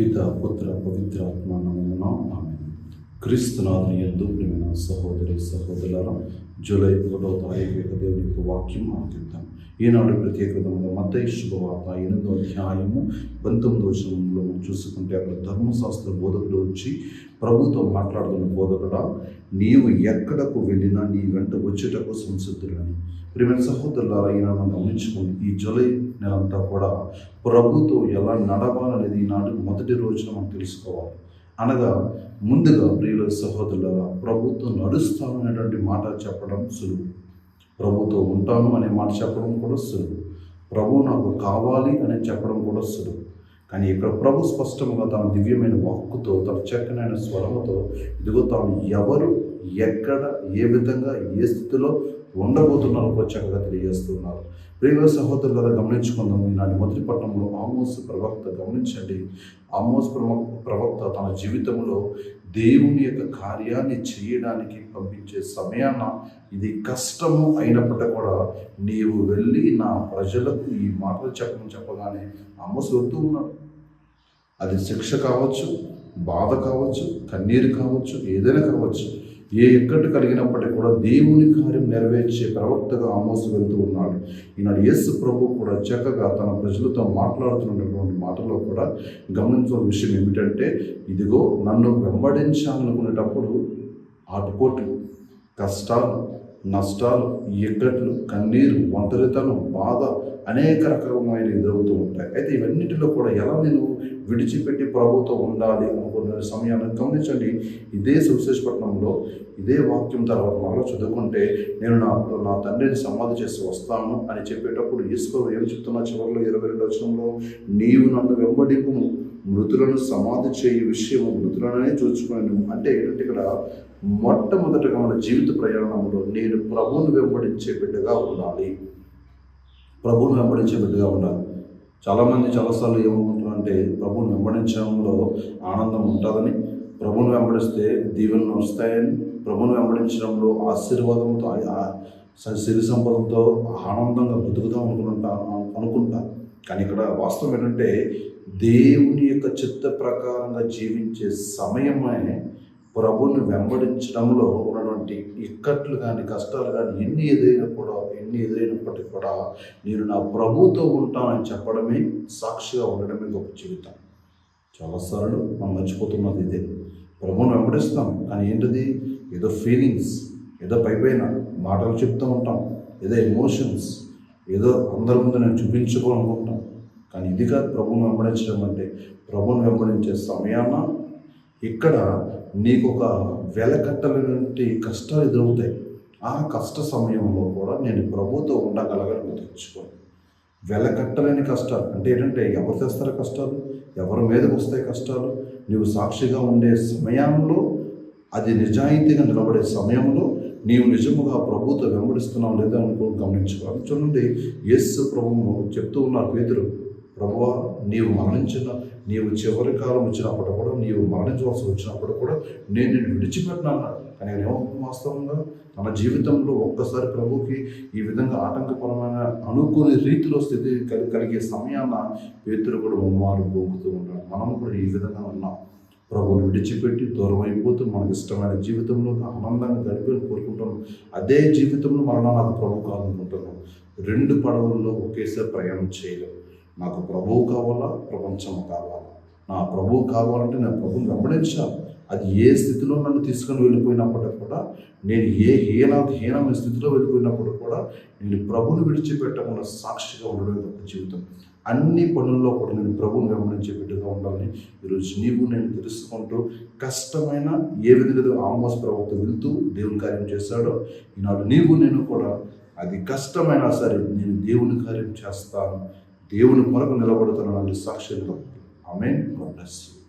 పిత పుత్ర పవిత్రాత్మ నమమున ఆమె క్రీస్తునాథుని ఎందు ప్రేమైన సహోదరి సహోదరుల జూలై ఒకటో తారీఖు యొక్క దేవుని యొక్క వాక్యం ఆలకిద్దాం ఈనాడు ప్రత్యేకతంగా మత శుభవార్త ఎనిమిదో అధ్యాయము పంతొమ్మిదో వచనంలో చూసుకుంటే అక్కడ ధర్మశాస్త్ర బోధకుడు వచ్చి ప్రభుతో మాట్లాడుతున్న బోధకుడా నీవు ఎక్కడకు వెళ్ళినా నీ వెంట వచ్చేటకు సంసిద్ధుడని. ప్రిమిన సహోదరులారా ఈనాడు మనం గమనించుకోండి ఈ జూలై నెలంతా కూడా ప్రభుతో ఎలా నడవాలనేది ఈనాడు మొదటి రోజున మనం తెలుసుకోవాలి. అనగా ముందుగా ప్రియుల సహోదరులారా ప్రభుత్వం నడుస్తామనేటువంటి మాట చెప్పడం సులువు. ప్రభుతో ఉంటాను అనే మాట చెప్పడం కూడా సులువు. ప్రభు నాకు కావాలి అని చెప్పడం కూడా సులువు. కానీ ఇక్కడ ప్రభు స్పష్టంగా తన దివ్యమైన వాక్కుతో తన చక్కనైన స్వరముతో ఇదిగో తాను ఎవరు ఎక్కడ ఏ విధంగా ఏ స్థితిలో ఉండబోతున్నారు ప్రత్యేకంగా చక్కగా తెలియజేస్తున్నారు. ప్రియుల సహోదరులను గమనించుకుందాం. ఈనాటి మొదటి పట్టణంలో ఆమోస్ ప్రవక్త గమనించండి. ఆమోస్ ప్రవక్త తన జీవితంలో దేవుని యొక్క కార్యాన్ని చేయడానికి పంపించే సమయాన ఇది కష్టము అయినప్పటికీ కూడా నీవు వెళ్ళి నా ప్రజలకు ఈ మాటలు చెప్పమని చెప్పగానే ఆమోస్ వెళ్తూ ఉన్నాడు. అది శిక్ష కావచ్చు బాధ కావచ్చు కన్నీరు కావచ్చు ఏదైనా కావచ్చు ఏ ఎక్కటి కలిగినప్పటికీ కూడా దేవుని కార్యం నెరవేర్చే ప్రవక్తగా ఆమోసు వెళ్తూ ఉన్నాడు. ఈనాడు యేసు ప్రభు కూడా చక్కగా తన ప్రజలతో మాట్లాడుతున్నటువంటి మాటలో కూడా గమనించిన విషయం ఏమిటంటే ఇదిగో నన్ను వెంబడించాలనుకునేటప్పుడు ఆటుపోటు కష్టాలు నష్టాలు ఇక్కట్లు కన్నీరు ఒంటరితనం బాధ అనేక రకమైన ఎదురవుతూ ఉంటాయి. అయితే ఇవన్నిటిలో కూడా ఎలా నేను విడిచిపెట్టి ప్రభుతో ఉండాలి అనుకున్న సమయాన్ని గమనించండి. ఇదే సువిశేషపట్నంలో ఇదే వాక్యం తర్వాత మరలా చదువుకుంటే నేను నా నా తండ్రిని సమాధి చేసి వస్తాను అని చెప్పేటప్పుడు ఈశ్వరు ఏం చెప్తున్నా చివరిలో ఇరవై రెండు వచనంలో? నీవు నన్ను వెంబడింపు మృతులను సమాధి చేయి విషయము మృతులనే చూచుకున్నాను అంటే ఏంటంటే ఇక్కడ మొట్టమొదటగా మన జీవిత ప్రయాణంలో నేను ప్రభువును వెంబడించే బిడ్డగా ఉండాలి. ప్రభువును వెంబడించే బిడ్డగా ఉండాలి. చాలామంది చాలాసార్లు ఏమనుకుంటున్నారంటే ప్రభువును వెంబడించడంలో ఆనందం ఉంటుందని ప్రభువును వెంబడిస్తే దీవెనలు వస్తాయని ప్రభువును వెంబడించడంలో ఆశీర్వాదంతో ఆ- సిరి సంపదంతో ఆనందంగా బతుకుదాం అనుకుంటా అనుకుంటా. కానీ ఇక్కడ వాస్తవం ఏంటంటే దేవుని యొక్క చిత్త ప్రకారంగా జీవించే సమయమే ప్రభుని వెంబడించడంలో ఉన్నటువంటి ఇక్కట్లు కానీ కష్టాలు కానీ ఎన్ని ఎదురైనా కూడా ఎన్ని ఎదురైనప్పటికీ కూడా నేను నా ప్రభుతో ఉంటానని చెప్పడమే సాక్షిగా ఉండడమే గొప్ప జీవితం. చాలాసార్లు మనం మర్చిపోతున్నది ఇదే. ప్రభుని వెంబడిస్తాం కానీ ఏంటిది? ఏదో ఫీలింగ్స్ ఏదో పైపైన మాటలు చెప్తూ ఉంటాం ఏదో ఎమోషన్స్ ఏదో అందరి ముందు నేను చూపించుకోవాలనుకుంటాం. కానీ ఇది కాదు ప్రభుని వెంబడించడం అంటే ప్రభుని వెంబడించే సమయాన ఇక్కడ నీకు ఒక వెలకట్టలేనటువంటి కష్టాలు ఎదురవుతాయి. ఆ కష్ట సమయంలో కూడా నేను ప్రభుతో ఉండగలగని గుర్తుంచుకోను వెలకట్టలేని కష్టాలు అంటే ఏంటంటే ఎవరు తెస్తారు కష్టాలు? ఎవరి మీదకి వస్తాయి కష్టాలు? నీవు సాక్షిగా ఉండే సమయంలో అది నిజాయితీగా నిలబడే సమయంలో నీవు నిజముగా ప్రభుత్వం వెంబడిస్తున్నావు లేదా అనుకో గమనించుకోవాలి. చూడండి యేసు ప్రభువు చెప్తూ ఉన్నారు పేదరు ప్రభువా నీవు మరణించిన నీవు చివరి కాలం వచ్చినప్పుడు కూడా నీవు మరణించవలసి వచ్చినప్పుడు కూడా నేను నిన్ను విడిచిపెట్టినా కానీ ఆయన వాస్తవంగా? తన జీవితంలో ఒక్కసారి ప్రభుకి ఈ విధంగా ఆటంకపరమైన అనుకోని రీతిలో స్థితి కలి కలిగే సమయాన పేతులు కూడా ఉమ్మారు పోగుతూ ఉంటాడు. మనం కూడా ఈ విధంగా ఉన్నాం. ప్రభువుని విడిచిపెట్టి దూరం అయిపోతూ మనకు ఇష్టమైన జీవితంలో ఆనందంగా గడిపేది కోరుకుంటాం అదే జీవితంలో మరణాలకు నాకు ప్రభు కావాలనుకుంటున్నాం రెండు పడవల్లో ఒకేసారి ప్రయాణం చేయలేము నాకు ప్రభువు కావాలా? ప్రపంచం కావాలా? నా ప్రభువు కావాలంటే నేను ప్రభువుని వెంబడించాలి అది ఏ స్థితిలో నన్ను తీసుకొని వెళ్ళిపోయినప్పటికి కూడా నేను ఏ హీన హీనమైన స్థితిలో వెళ్ళిపోయినప్పుడు కూడా నేను ప్రభుని విడిచిపెట్టకుండా సాక్షిగా ఉండడం యొక్క జీవితం. అన్ని పనుల్లో కూడా నేను ప్రభుని వెంబడించే బిడ్డగా ఉండాలని ఈరోజు నీవు నేను తెలుసుకుంటూ కష్టమైన ఏ విధంగా ఆమోస్ ప్రభుత్వం వెళ్తూ దేవుని కార్యం చేశాడో ఈనాడు నీవు నేను కూడా అది కష్టమైనా సరే నేను దేవుని కార్యం చేస్తాను. దేవుని కొరకు నిలబడుతున్నాను సాక్షి నిలబడు ఆమె గాడ్ బ్లెస్ యూ.